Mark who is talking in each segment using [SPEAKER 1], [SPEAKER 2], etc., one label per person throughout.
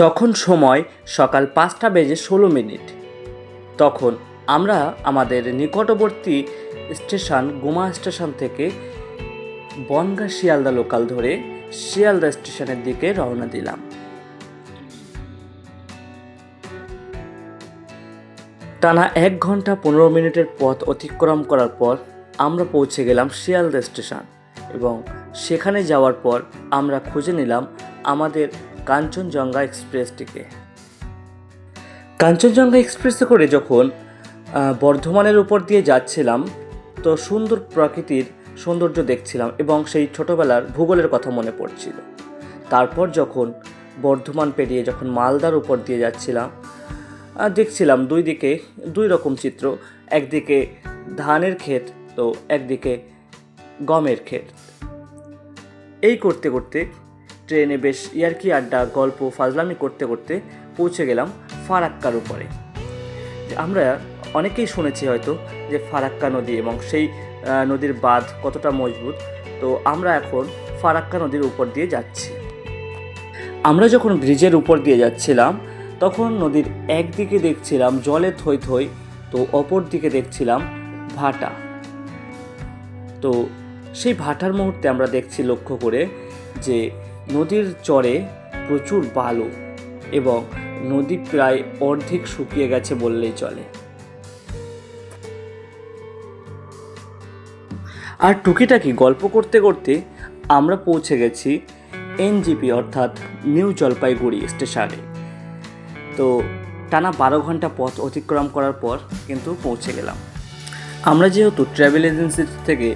[SPEAKER 1] যখন সময় সকাল পাঁচটা বেজে ষোলো মিনিট, তখন আমরা আমাদের নিকটবর্তী স্টেশন, গোমা স্টেশন থেকে বনগা শিয়ালদা লোকাল ধরে শিয়ালদা স্টেশনের দিকে রওনা দিলাম। টানা এক ঘণ্টা পনেরো মিনিটের পথ অতিক্রম করার পর আমরা পৌঁছে গেলাম শিয়ালদা স্টেশন এবং সেখানে যাওয়ার পর আমরা খুঁজে নিলাম আমাদের কাঞ্চনজঙ্ঘা এক্সপ্রেসটিকে। কাঞ্চনজঙ্ঘা এক্সপ্রেসে করে যখন বর্ধমানের উপর দিয়ে যাচ্ছিলাম, তো সুন্দর প্রকৃতির সৌন্দর্য দেখছিলাম এবং সেই ছোটোবেলার ভূগোলের কথা মনে পড়ছিল। তারপর যখন বর্ধমান পেরিয়ে যখন মালদার উপর দিয়ে যাচ্ছিলাম দেখছিলাম দুই দিকে দুই রকম চিত্র, একদিকে ধানের ক্ষেত, তো একদিকে গমের ক্ষেত। এই করতে করতে ট্রেনে বেশ ইয়ার্কি আড্ডা, গল্প, ফাজলামি করতে করতে পৌঁছে গেলাম ফারাক্কার উপরে। আমরা অনেকেই শুনেছি হয়তো যে ফারাক্কা নদী এবং সেই নদীর বাঁধ কতটা মজবুত। তো আমরা এখন ফারাক্কা নদীর উপর দিয়ে যাচ্ছি। আমরা যখন ব্রিজের উপর দিয়ে যাচ্ছিলাম, তখন নদীর একদিকে দেখছিলাম জলে থই থই, তো অপর দিকে দেখছিলাম ভাটা। তো সেই ভাটার মুহূর্তে আমরা দেখছি লক্ষ্য করে যে নদীর চরে প্রচুর বালু এবং নদী প্রায় অর্ধেক শুকিয়ে গেছে বললেই চলে। আর টুকিটাকি গল্প করতে করতে আমরা পৌঁছে গেছি এনজিপি অর্থাৎ নিউ জলপাইগুড়ি স্টেশনে। তো টানা বারো ঘণ্টা পথ অতিক্রম করার পর কিন্তু পৌঁছে গেলাম। আমরা যেহেতু ট্রাভেল এজেন্সি থেকে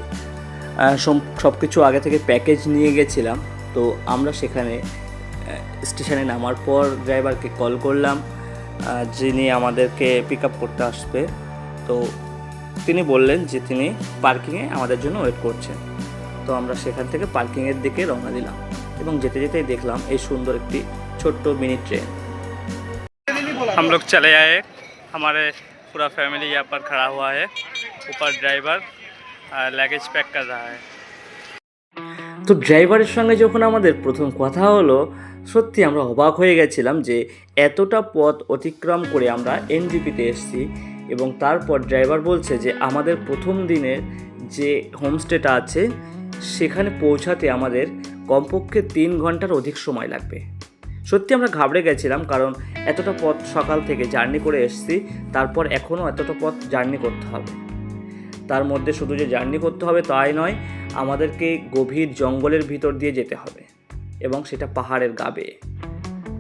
[SPEAKER 1] সব কিছু আগে থেকে প্যাকেজ নিয়ে গেছিলাম তো আমরা সেখানে আহ, স্টেশনে নামার পর ড্রাইভারকে কল করলাম আহ, যিনি আমাদেরকে পিক আপ করতে আসবে তো তিনি বললেন যে তিনি পার্কিংয়ে আমাদের জন্য ওয়েট করছেন তো আমরা সেখান থেকে পার্কিংয়ের দিকে রওনা দিলাম এবং যেতে যেতেই দেখলাম এই সুন্দর একটি ছোট্ট মিনি ট্রেন
[SPEAKER 2] हम लोग चले आए हमारे पूरा फैमिली यहाँ पर खड़ा हुआ है ऊपर ड्राइवर लगेज पैक कर रहा है
[SPEAKER 1] তো ড্রাইভারের সঙ্গে যখন আমাদের প্রথম কথা হলো, সত্যি আমরা অবাক হয়ে গেছিলাম যে এতটা পথ অতিক্রম করে আমরা এনজিপিতে এসেছি এবং তারপর ড্রাইভার বলছে যে আমাদের প্রথম দিনের যে হোমস্টেটা আছে, সেখানে পৌঁছাতে আমাদের কমপক্ষে তিন ঘণ্টার অধিক সময় লাগবে। সত্যি আমরা ঘাবড়ে গেছিলাম কারণ এতটা পথ সকাল থেকে জার্নি করে এসেছি, তারপর এখনও এতটা পথ জার্নি করতে হবে। তার মধ্যে শুধু যে জার্নি করতে হবে তাই নয় আমাদেরকে গভীর জঙ্গলের ভিতর দিয়ে যেতে হবে এবং সেটা পাহাড়ের গা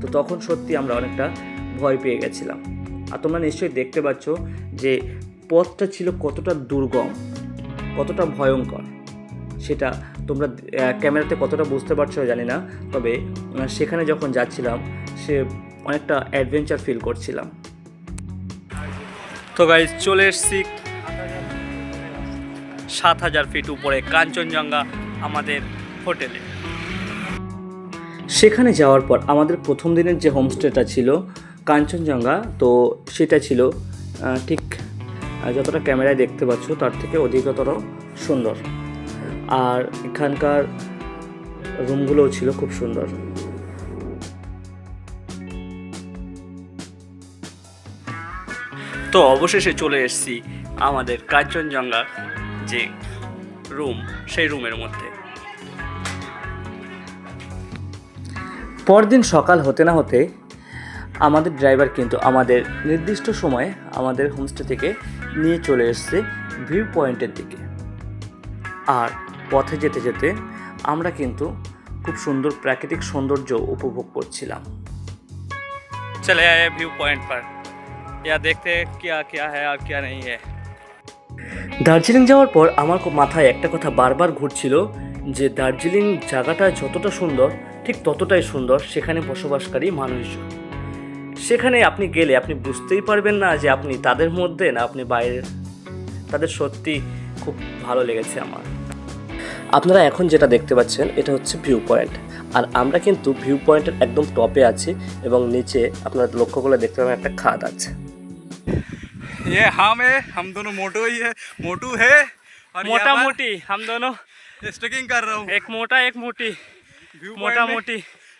[SPEAKER 1] তো তখন সত্যি আমরা অনেকটা ভয় পেয়ে গেছিলাম। আর তোমরা নিশ্চয়ই দেখতে পাচ্ছ যে পথটা ছিল কতটা দুর্গম, কতটা ভয়ঙ্কর। সেটা তোমরা ক্যামেরাতে কতটা বুঝতে পারছ জানি না, তবে সেখানে যখন যাচ্ছিলাম, সে অনেকটা অ্যাডভেঞ্চার ফিল করছিলাম।
[SPEAKER 2] তো গাইজ চলে এসছি সাত হাজার ফিট উপরে কাঞ্চনজঙ্ঘা আমাদের হোটেলে।
[SPEAKER 1] সেখানে যাওয়ার পর আমাদের প্রথম দিনের যে হোমস্টেটা ছিল কাঞ্চনজঙ্ঘা তো সেটা ছিল ঠিক যতটা ক্যামেরায় দেখতে পাচ্ছ তার থেকে অধিকতর সুন্দর। আর এখানকার রুমগুলোও ছিল খুব সুন্দর।
[SPEAKER 2] তো অবশেষে চলে এসেছি আমাদের কাঞ্চনজঙ্ঘা যে রুম সেই রুমের মধ্যে
[SPEAKER 1] পরদিন সকাল হতে না হতে আমাদের ড্রাইভার কিন্তু আমাদের নির্দিষ্ট সময়ে আমাদের হোমস্টে থেকে নিয়ে চলে এসছে ভিউ পয়েন্টের দিকে আর পথে যেতে যেতে আমরা কিন্তু খুব সুন্দর প্রাকৃতিক সৌন্দর্য উপভোগ করছিলাম
[SPEAKER 2] चले आए व्यू पॉइंट पर यहाँ देखते हैं क्या क्या है और क्या नहीं है
[SPEAKER 1] দার্জিলিং যাওয়ার পর আমার মাথায় একটা কথা বারবার ঘুরছিল যে দার্জিলিং জায়গাটা যতটা সুন্দর, ঠিক ততটাই সুন্দর সেখানে বসবাসকারী মানুষজন। সেখানে আপনি গেলে আপনি বুঝতেই পারবেন না যে আপনি তাদের মধ্যে না আপনি বাইরের। তাদের সত্যি খুব ভালো লেগেছে আমার। আপনারা এখন যেটা দেখতে পাচ্ছেন, এটা হচ্ছে ভিউ পয়েন্ট আর আমরা কিন্তু ভিউ পয়েন্টের একদম টপে আছি এবং নিচে আপনারা লক্ষ্য করলে দেখতে পাবেন একটা খাদ আছে।
[SPEAKER 3] ये हम है हम दोनों मोटो ही है मोटू है और
[SPEAKER 2] मोटा मोटी हम दोनों
[SPEAKER 3] स्ट्रकिंग कर रहा हूँ
[SPEAKER 2] एक मोटा एक मोटी
[SPEAKER 3] व्यू
[SPEAKER 2] मोटा मोटी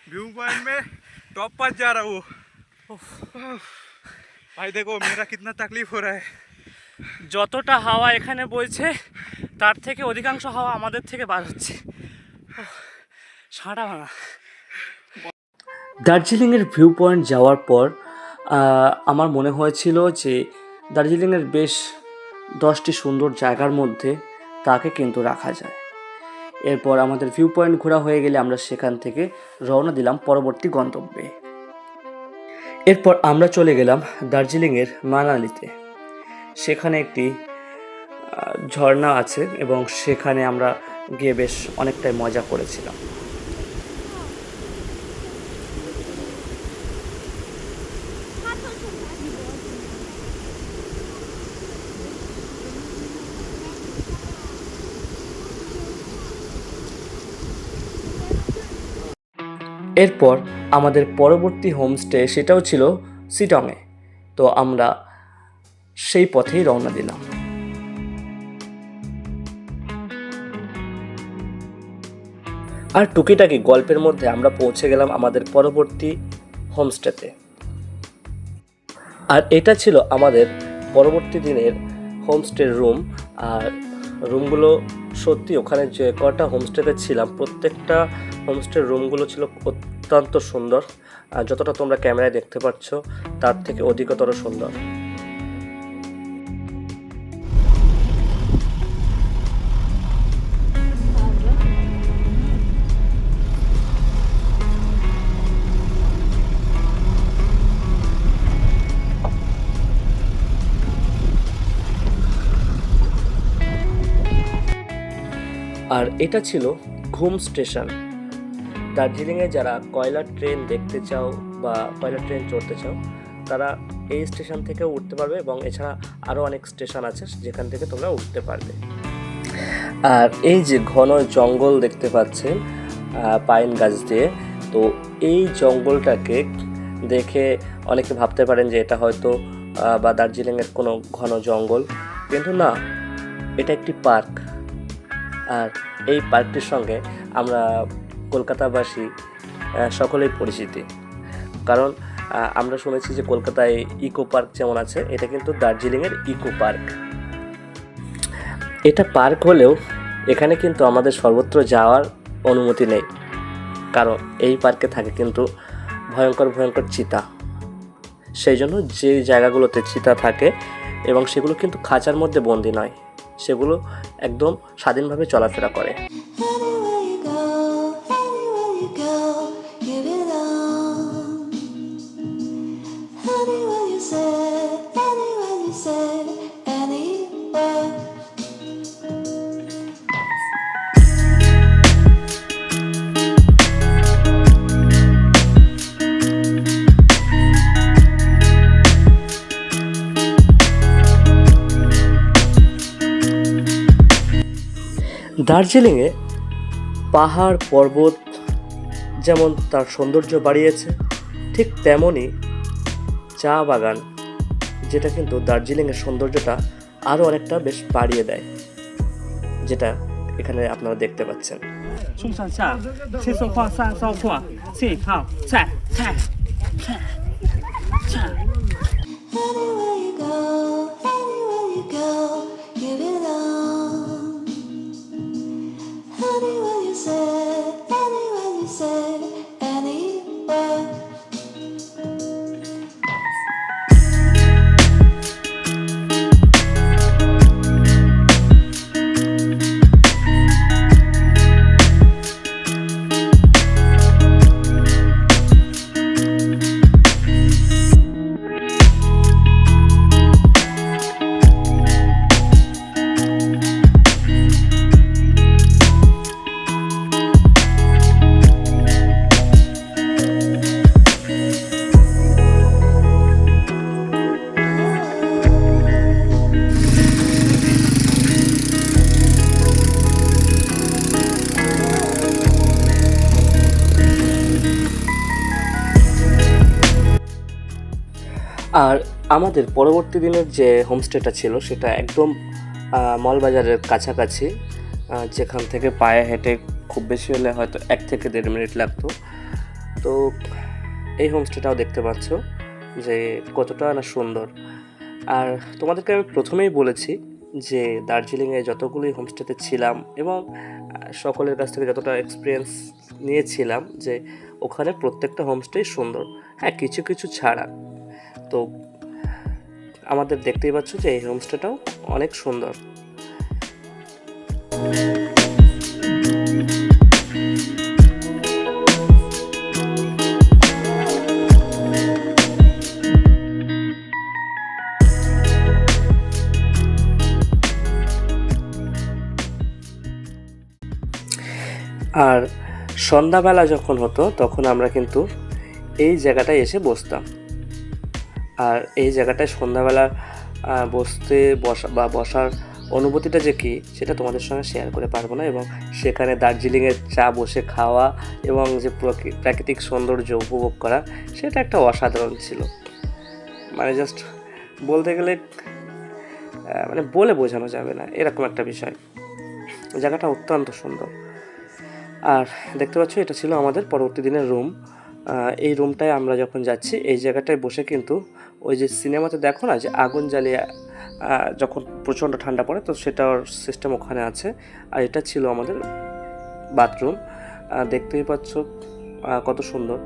[SPEAKER 3] व्यू पॉइंट में टॉप पर जा रहा हूँ भाई देखो मेरा कितना तकलीफ हो रहा है
[SPEAKER 2] যতটা হাওয়া এখানে বইছে তার থেকে অধিকাংশ হাওয়া আমাদের থেকে বার হচ্ছে উফ, সাঁটা ভাঙা
[SPEAKER 1] দার্জিলিংয়ের ভিউ পয়েন্ট যাওয়ার পর আহ, আমার মনে হয়েছিল যে দার্জিলিংয়ের বেশ দশটি সুন্দর জায়গার মধ্যে তাকে কিন্তু রাখা যায়। এরপর আমাদের ভিউ পয়েন্ট ঘোরা হয়ে গেলে আমরা সেখান থেকে রওনা দিলাম পরবর্তী গন্তব্যে। এরপর আমরা চলে গেলাম দার্জিলিংয়ের মানালিতে। সেখানে একটি ঝর্ণা আছে এবং সেখানে আমরা গিয়ে বেশ অনেকটাই মজা করেছিলাম। এরপর আমাদের পরবর্তী হোমস্টে সেটাও ছিল সিটংয়ে। তো আমরা সেই পথেই রওনা দিলাম। আর টুকিটাকি গল্পের মধ্যে আমরা পৌঁছে গেলাম আমাদের পরবর্তী হোমস্টেতে। আর এটা ছিল আমাদের পরবর্তী দিনের হোমস্টের রুম। আর রুমগুলো সত্যি ওখানে যে কটা হোমস্টেতে ছিলাম, প্রত্যেকটা হোমস্টের রুমগুলো ছিল অত্যন্ত সুন্দর। যতটা তোমরা ক্যামেরায় দেখতে পাচ্ছ, তার থেকে অধিকতর সুন্দর। আর এটা ছিল ঘুম স্টেশন। দার্জিলিংয়ে যারা কয়লার ট্রেন দেখতে চাও বা কয়লার ট্রেন চড়তে চাও, তারা এই স্টেশন থেকে উঠতে পারবে এবং এছাড়া আরও অনেক স্টেশন আছে যেখান থেকে তোমরা উঠতে পারবে। আর এই যে ঘন জঙ্গল দেখতে পাচ্ছেন পাইন গাছ দিয়ে, তো এই জঙ্গলটাকে দেখে অনেকে ভাবতে পারেন যে এটা হয়তো বা দার্জিলিংয়ের কোনো ঘন জঙ্গল। কিন্তু না, এটা একটি পার্ক। আর এই পার্কটির সঙ্গে আমরা কলকাতাবাসী সকলেই পরিচিতি। কারণ আমরা শুনেছি যে কলকাতায় ইকো পার্ক যেমন আছে, এটা কিন্তু দার্জিলিংয়ের ইকো পার্ক। এটা পার্ক হলেও এখানে কিন্তু আমাদের সর্বত্র যাওয়ার অনুমতি নেই। কারণ এই পার্কে থাকে কিন্তু ভয়ঙ্কর ভয়ঙ্কর চিতা। সেই জন্য যে জায়গাগুলোতে চিতা থাকে এবং সেগুলো কিন্তু খাঁচার মধ্যে বন্দি নয়, সেগুলো একদম স্বাধীনভাবে চলাফেরা করে। দার্জিলিংয়ে পাহাড় পর্বত যেমন তার সৌন্দর্য বাড়িয়েছে ঠিক তেমনই চা বাগান যেটা কিন্তু দার্জিলিংয়ের সৌন্দর্যটা আরও অনেকটা বেশ বাড়িয়ে দেয় যেটা এখানে আপনারা দেখতে পাচ্ছেন।
[SPEAKER 2] give it all.
[SPEAKER 4] Anywhere you say, anywhere you say, anywhere.
[SPEAKER 1] আর আমাদের পরবর্তী দিনের যে হোমস্টেটা ছিল, সেটা একদম মলবাজারের কাছাকাছি যেখান থেকে পায়ে হেঁটে খুব বেশি হলে হয়তো এক থেকে দেড় মিনিট লাগতো। তো এই হোমস্টেটাও দেখতে পাচ্ছ যে কতটা না সুন্দর। আর তোমাদেরকে আমি প্রথমেই বলেছি যে দার্জিলিংয়ে যতগুলি হোমস্টেতে ছিলাম এবং সকলের কাছ থেকে যতটা এক্সপিরিয়েন্স নিয়েছিলাম যে ওখানে প্রত্যেকটা হোমস্টেই সুন্দর। হ্যাঁ কিছু কিছু ছাড়া। তো আমাদের দেখতেই পাচ্ছ যে এই হোমস্টেটাও অনেক সুন্দর। আর সন্ধ্যাবেলা যখন হতো, তখন আমরা কিন্তু এই জায়গাটায় এসে বসতাম। আর এই জায়গাটায় সন্ধ্যাবেলা বসতে বসা বা বসার অনুভূতিটা যে কী, সেটা তোমাদের সঙ্গে শেয়ার করে পারব না এবং সেখানে দার্জিলিংয়ের চা বসে খাওয়া এবং যে প্রকৃ- প্রাকৃতিক সৌন্দর্য উপভোগ করা, সেটা একটা অসাধারণ ছিল। মানে জাস্ট বলতে গেলে মানে বলে বোঝানো যাবে না, এরকম একটা বিষয়। জায়গাটা অত্যন্ত সুন্দর। আর দেখতে পাচ্ছ, এটা ছিল আমাদের পরবর্তী দিনের রুম এই রুমটায় আমরা যখন যাচ্ছি, এই জায়গাটায় বসে কিন্তু ওই যে সিনেমাতে দেখো না যে আগুন জ্বালিয়ে যখন প্রচণ্ড ঠান্ডা পড়ে, তো সেটার সিস্টেম ওখানে আছে। আর এটা ছিল আমাদের বাথরুম দেখতেই পাচ্ছ কত সুন্দর।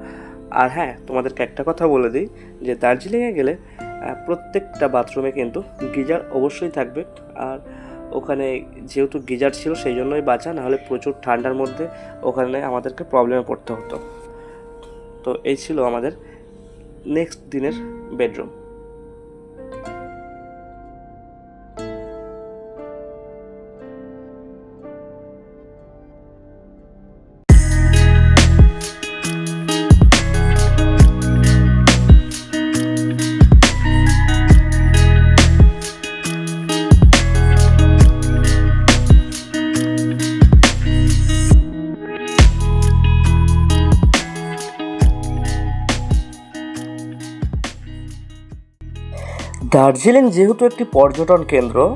[SPEAKER 1] আর হ্যাঁ তোমাদেরকে একটা কথা বলে দিই যে দার্জিলিংয়ে গেলে প্রত্যেকটা বাথরুমে কিন্তু গিজার অবশ্যই থাকবে। আর ওখানে যেহেতু গিজার ছিল, সেই জন্যই বাঁচা, নাহলে প্রচুর ঠান্ডার মধ্যে ওখানে আমাদেরকে প্রবলেমে পড়তে হতো। তো এই ছিল আমাদের নেক্সট দিনের বেডরুম দার্জিলিং যেহেতু একটি পর্যটন কেন্দ্র,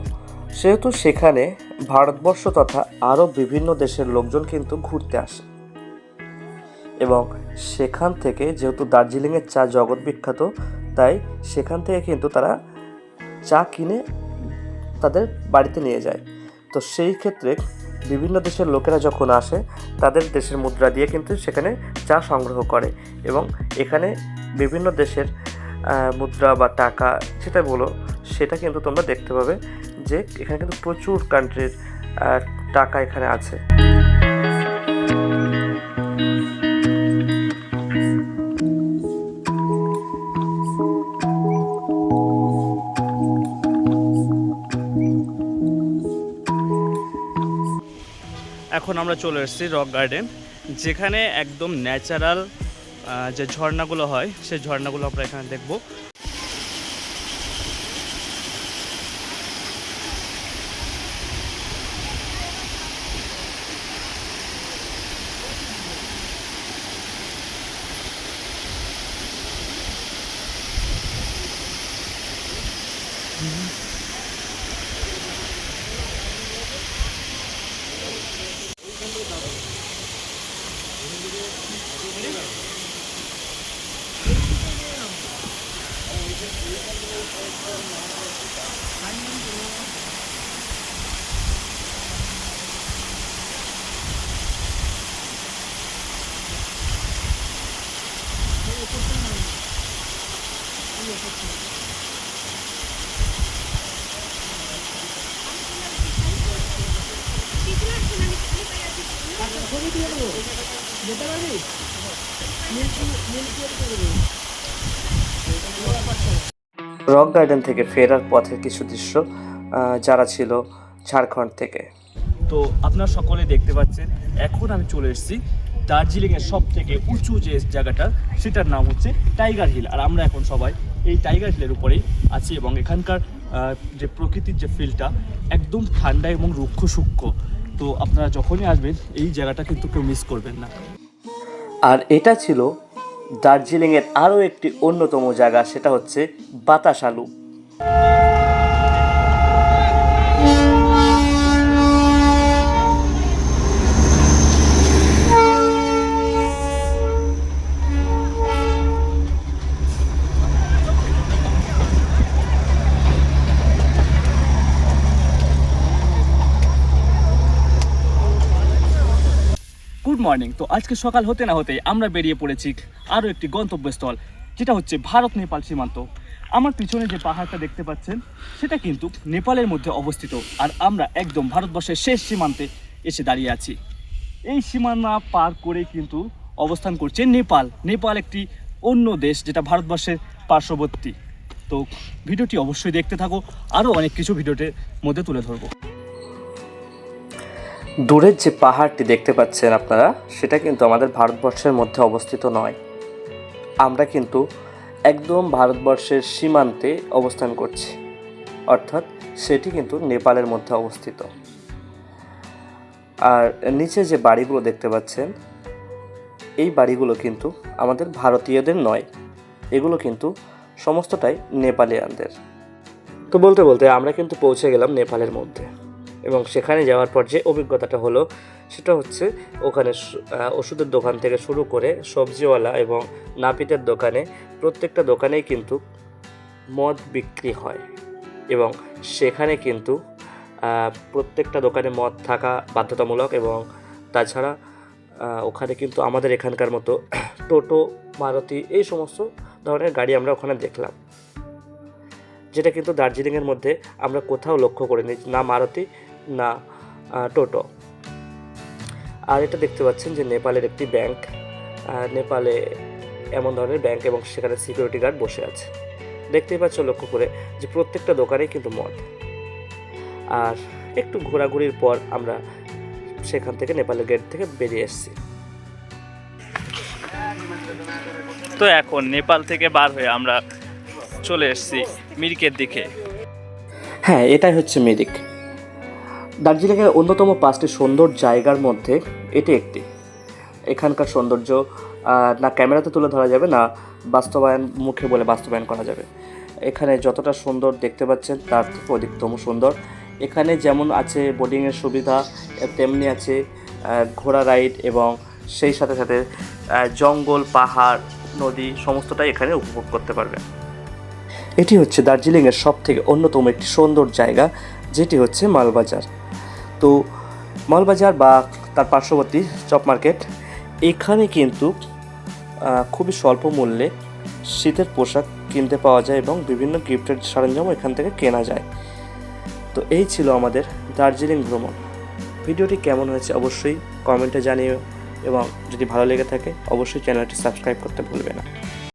[SPEAKER 1] সেহেতু সেখানে ভারতবর্ষ তথা আরও বিভিন্ন দেশের লোকজন কিন্তু ঘুরতে আসে। এবং সেখান থেকে যেহেতু দার্জিলিংয়ের চা জগৎ বিখ্যাত, তাই সেখান থেকে কিন্তু তারা চা কিনে তাদের বাড়িতে নিয়ে যায়। তো সেই ক্ষেত্রে বিভিন্ন দেশের লোকেরা যখন আসে, তাদের দেশের মুদ্রা দিয়ে কিন্তু সেখানে চা সংগ্রহ করে এবং এখানে বিভিন্ন দেশের মুদ্রা বা টাকা যেটা বলো, সেটা কিন্তু তোমরা দেখতে পাবে যে এখানে কিন্তু প্রচুর কান্ট্রির টাকা এখানে আছে।
[SPEAKER 2] এখন আমরা চলে এসেছি রক গার্ডেন, যেখানে একদম ন্যাচারাল যে ঝর্ণাগুলো হয় সেই ঝর্ণাগুলো আমরা এখানে দেখব।
[SPEAKER 1] রক গার্ডেন থেকে ফেরার পথের কিছু দৃশ্য যারা ছিল ঝাড়খণ্ড থেকে।
[SPEAKER 2] তো আপনারা সকলে দেখতে পাচ্ছেন এখন আমি চলে এসেছি দার্জিলিংয়ের সব থেকে উঁচু যে জায়গাটা সেটার নাম হচ্ছে টাইগার হিল। আর আমরা এখন সবাই এই টাইগার হিলের উপরেই আছি এবং এখানকার যে প্রকৃতির যে ফিলটা একদম ঠান্ডা এবং রুক্ষ সূক্ষ্ম তো আপনারা যখনই আসবেন, এই জায়গাটা কিন্তু কেউ মিস করবেন না।
[SPEAKER 1] আর এটা ছিল দার্জিলিংয়ের আরও একটি অন্যতম জায়গা, সেটা হচ্ছে বাতাসালু
[SPEAKER 2] মর্নিং তো আজকে সকাল হতে না হতেই আমরা বেরিয়ে পড়েছি আরও একটি গন্তব্যস্থল, যেটা হচ্ছে ভারত নেপাল সীমান্ত। আমার পিছনে যে পাহাড়টা দেখতে পাচ্ছেন, সেটা কিন্তু নেপালের মধ্যে অবস্থিত। আর আমরা একদম ভারতবর্ষের শেষ সীমান্তে এসে দাঁড়িয়ে আছি। এই সীমানা পার করে কিন্তু অবস্থান করছে নেপাল। নেপাল একটি অন্য দেশ যেটা ভারতবর্ষের পার্শ্ববর্তী। তো ভিডিওটি অবশ্যই দেখতে থাকো। আরও অনেক কিছু ভিডিওটির মধ্যে তুলে ধরবো।
[SPEAKER 1] দূরের যে পাহাড়টি দেখতে পাচ্ছেন আপনারা, সেটা কিন্তু আমাদের ভারতবর্ষের মধ্যে অবস্থিত নয়। আমরা কিন্তু একদম ভারতবর্ষের সীমান্তে অবস্থান করছি। অর্থাৎ সেটি কিন্তু নেপালের মধ্যে অবস্থিত। আর নিচে যে বাড়িগুলো দেখতে পাচ্ছেন, এই বাড়িগুলো কিন্তু আমাদের ভারতীয়দের নয়। এগুলো কিন্তু সমস্তটাই নেপালিয়ানদের। তো বলতে বলতে আমরা কিন্তু পৌঁছে গেলাম নেপালের মধ্যে। এবং সেখানে যাওয়ার পর যে অভিজ্ঞতাটা হলো, সেটা হচ্ছে ওখানে ওষুধের দোকান থেকে শুরু করে সবজিওয়ালা এবং নাপিতের দোকানে প্রত্যেকটা দোকানেই কিন্তু মদ বিক্রি হয় এবং সেখানে কিন্তু প্রত্যেকটা দোকানে মদ থাকা বাধ্যতামূলক এবং তাছাড়া ওখানে কিন্তু আমাদের এখানকার মতো টোটো, মারুতি এই সমস্ত ধরনের গাড়ি আমরা ওখানে দেখলাম। যেটা কিন্তু দার্জিলিংয়ের মধ্যে আমরা কোথাও লক্ষ্য করিনি, না মারুতি না টোটো। আর এটা দেখতে পাচ্ছেন যে নেপালের একটি ব্যাংক নেপালে এমন ধরনের ব্যাংক এবং সেখানে সিকিউরিটি গার্ড বসে আছে। দেখতেই পাচ্ছ লক্ষ্য করে যে প্রত্যেকটা দোকানেই কিন্তু মদ। আর একটু ঘোরাঘুরির পর আমরা সেখান থেকে নেপালের গেট থেকে বেরিয়ে এসেছি।
[SPEAKER 2] তো এখন নেপাল থেকে বার হয়ে আমরা চলে এসেছি মিরিকের দিকে।
[SPEAKER 1] হ্যাঁ এটাই হচ্ছে মিরিক। দার্জিলিংয়ের অন্যতম পাঁচটি সুন্দর জায়গার মধ্যে এটি একটি। এখানকার সৌন্দর্য না ক্যামেরাতে তুলে ধরা যাবে, না বাস্তবায়ন, মুখে বলে বাস্তবায়ন করা যাবে। এখানে যতটা সুন্দর দেখতে পাচ্ছেন, তার থেকে অধিকতম সুন্দর। এখানে যেমন আছে বোটিংয়ের সুবিধা, তেমনি আছে ঘোড়া রাইড এবং সেই সাথে সাথে জঙ্গল, পাহাড়, নদী, সমস্তটাই এখানে উপভোগ করতে পারবেন। এটি হচ্ছে দার্জিলিংয়ের সব থেকে অন্যতম একটি সুন্দর জায়গা, যেটি হচ্ছে মালবাজার। তো মালবাজার বা তার পার্শ্ববর্তী চপ মার্কেট, এখানে কিন্তু খুবই স্বল্প মূল্যে শীতের পোশাক কিনতে পাওয়া যায় এবং বিভিন্ন গিফটের সরঞ্জামও এখান থেকে কেনা যায়। তো এই ছিল আমাদের দার্জিলিং ভ্রমণ। ভিডিওটি কেমন হয়েছে অবশ্যই কমেন্টে জানিও এবং যদি ভালো লেগে থাকে, অবশ্যই চ্যানেলটি সাবস্ক্রাইব করতে ভুলবে না।